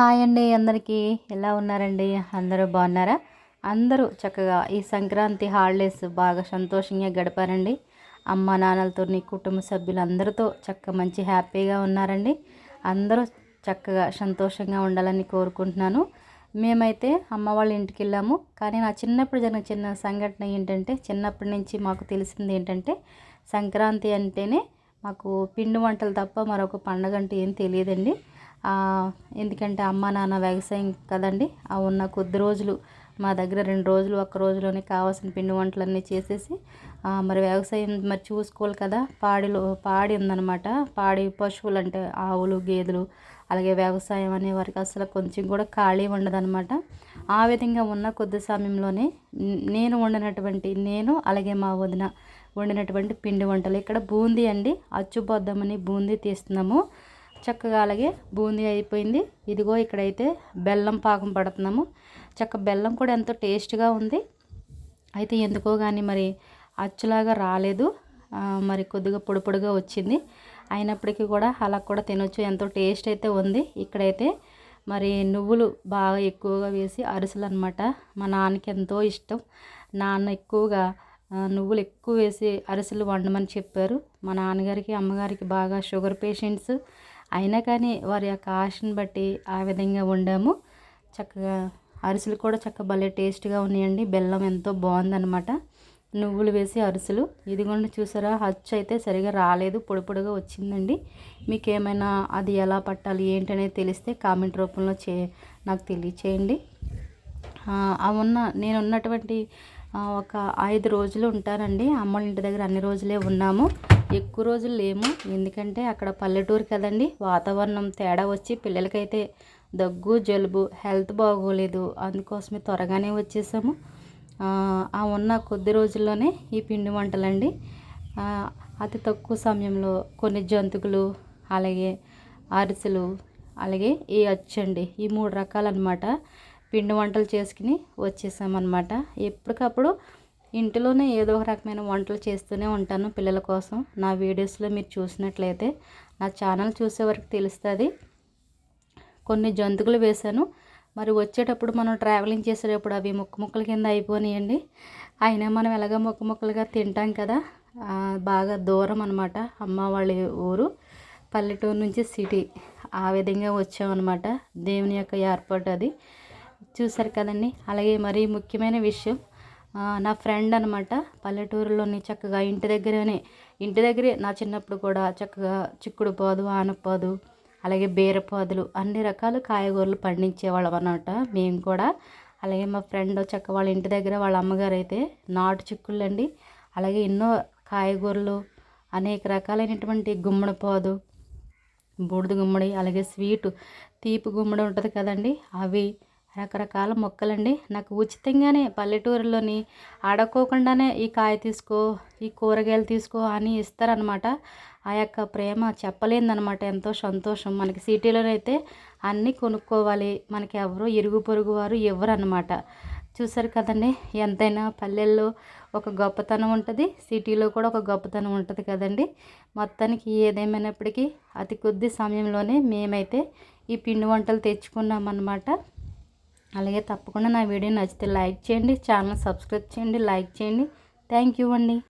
Hi అండి అందరికీ. ఎలా ఉన్నారండి? అందరూ బాగున్నారా? అందరూ చక్కగా ఈ సంక్రాంతి హాలిడేస్ బాగా సంతోషంగా గడిపారండి. అమ్మ నాన్నలతో కుటుంబ సభ్యులు అందరితో చక్క మంచి హ్యాపీగా ఉన్నారండి. అందరూ చక్కగా సంతోషంగా ఉండాలని కోరుకుంటున్నాను. మేమైతే అమ్మ వాళ్ళ ఇంటికి వెళ్ళాము. కానీ నా చిన్నప్పుడు జరిగిన చిన్న సంఘటన ఏంటంటే చిన్నప్పటి నుంచి మాకు తెలిసింది ఏంటంటే సంక్రాంతి అంటేనే మాకు పిండి వంటలు తప్ప మరొక పండగ అంటే ఏం తెలియదండి. ఎందుకంటే అమ్మ నాన్న వ్యవసాయం కదండి. ఆ ఉన్న కొద్ది రోజులు మా దగ్గర రెండు రోజులు ఒక్క రోజులోనే కావాల్సిన పిండి వంటలన్నీ చేసేసి మరి వ్యవసాయం మరి చూసుకోవాలి కదా. పాడిలో పాడి ఉందన్నమాట. పాడి పశువులు అంటే ఆవులు గేదెలు అలాగే వ్యవసాయం అనే వారికి అసలు కొంచెం కూడా ఖాళీ ఉండదనమాట ఆ విధంగా ఉన్న కొద్ది సమయంలోనే నేను వండినటువంటి నేను అలాగే మా వదిన వండినటువంటి పిండి వంటలు. ఇక్కడ బూందీ అండి అచ్చుబొద్దమని బూందీ తీస్తున్నాము. చక్కగా అలాగే బూందీ అయిపోయింది. ఇదిగో ఇక్కడైతే బెల్లం పాకం పడుతున్నాము. చక్క బెల్లం కూడా ఎంతో టేస్ట్గా ఉంది. అయితే ఎందుకో కానీ మరి అచ్చులాగా రాలేదు. మరి కొద్దిగా పొడి పొడిగా వచ్చింది. అయినప్పటికీ కూడా అలా కూడా తినొచ్చు. ఎంతో టేస్ట్ అయితే ఉంది. ఇక్కడైతే మరి నువ్వులు బాగా ఎక్కువగా వేసి అరిసెలు అనమాట మా నాన్నకి ఎంతో ఇష్టం. నాన్న ఎక్కువగా నువ్వులు ఎక్కువ వేసి అరిసెలు వండమని చెప్పారు. మా నాన్నగారికి అమ్మగారికి బాగా షుగర్ పేషెంట్స్. అయినా కానీ వారి యొక్క ఆశను బట్టి ఆ విధంగా వండాము. చక్కగా అరిసెలు కూడా చక్క భలే టేస్ట్గా ఉన్నాయండి. బెల్లం ఎంతో బాగుందనమాట నువ్వులు వేసి అరిసెలు. ఇదిగోండి చూసారా హచ్చు అయితే సరిగా రాలేదు పొడి పొడిగా వచ్చిందండి. మీకు ఏమైనా అది ఎలా పట్టాలి ఏంటనేది తెలిస్తే కామెంట్ రూపంలో చే నాకు తెలియచేయండి. అవి ఉన్న నేను ఉన్నటువంటి ఒక ఐదు రోజులు ఉంటానండి. అమ్మ ఇంటి దగ్గర అన్ని రోజులే ఉన్నాము. ఎక్కువ రోజులు లేము. ఎందుకంటే అక్కడ పల్లెటూరు కదండి. వాతావరణం తేడా వచ్చి పిల్లలకైతే దగ్గు జలుబు హెల్త్ బాగోలేదు. అందుకోసమే త్వరగానే వచ్చేసాము. ఆ ఉన్న కొద్ది రోజుల్లోనే ఈ పిండి వంటలండి. అతి తక్కువ సమయంలో కొన్ని జంతుకులు అలాగే అరిసెలు అలాగే ఈ అచ్చండి ఈ మూడు రకాలన్నమాట పిండి వంటలు చేసుకుని వచ్చేసామన్నమాట. ఎప్పటికప్పుడు ఇంటిలోనే ఏదో ఒక రకమైన వంటలు చేస్తూనే ఉంటాను పిల్లల కోసం. నా వీడియోస్లో మీరు చూసినట్లయితే నా ఛానల్ చూసే వరకు తెలుస్తుంది. కొన్ని జంతువులు వేశాను. మరి వచ్చేటప్పుడు మనం ట్రావెలింగ్ చేసేటప్పుడు అవి ముక్క ముక్కల కింద అయిపోయినాయండి అయినా మనం ఎలాగ ముక్క ముక్కలుగా తింటాం కదా బాగా దూరం అనమాట అమ్మ వాళ్ళ ఊరు పల్లెటూరు నుంచి సిటీ. ఆ విధంగా వచ్చామన్నమాట. దేవుని యొక్క ఏర్పాటు అది. చూసారు కదండి? అలాగే మరీ ముఖ్యమైన విషయం నా ఫ్రెండ్ అనమాట పల్లెటూరులోని చక్కగా ఇంటి దగ్గరనే ఇంటి దగ్గరే నా చిన్నప్పుడు కూడా చక్కగా చిక్కుడు పాదు ఆనపాదు అలాగే బీరపాదులు అన్ని రకాల కాయగూరలు పండించేవాళ్ళం అనమాట మేము కూడా. అలాగే మా ఫ్రెండ్ చక్క వాళ్ళ ఇంటి దగ్గర వాళ్ళ అమ్మగారు అయితే నాటు చిక్కుళ్ళు అండి అలాగే ఎన్నో కాయగూరలు అనేక రకాలైనటువంటి గుమ్మడి పాదు బూడిద గుమ్మడి అలాగే స్వీటు తీపి గుమ్మడి ఉంటుంది కదండి. అవి రకరకాల మొక్కలండి. నాకు ఉచితంగానే పల్లెటూరులోని ఆడుకోకుండానే ఈ కాయ తీసుకో ఈ కూరగాయలు తీసుకో అని ఇస్తారనమాట ఆ యొక్క ప్రేమ చెప్పలేదనమాట ఎంతో సంతోషం. మనకి సిటీలోనైతే అన్నీ కొనుక్కోవాలి. మనకి ఎవరు ఇరుగు పొరుగు వారు ఇవ్వరు అనమాట చూసారు కదండి ఎంతైనా పల్లెల్లో ఒక గొప్పతనం ఉంటుంది. సిటీలో కూడా ఒక గొప్పతనం ఉంటుంది కదండి. మొత్తానికి ఏదేమైనప్పటికీ అతి కొద్ది సమయంలోనే మేమైతే ఈ పిండి వంటలు తెచ్చుకున్నామన్నమాట. అలాగే తప్పకుండా నా వీడియో నచ్చితే లైక్ చేయండి ఛానల్ సబ్స్క్రైబ్ చేయండి లైక్ చేయండి. థ్యాంక్ యూ అండి.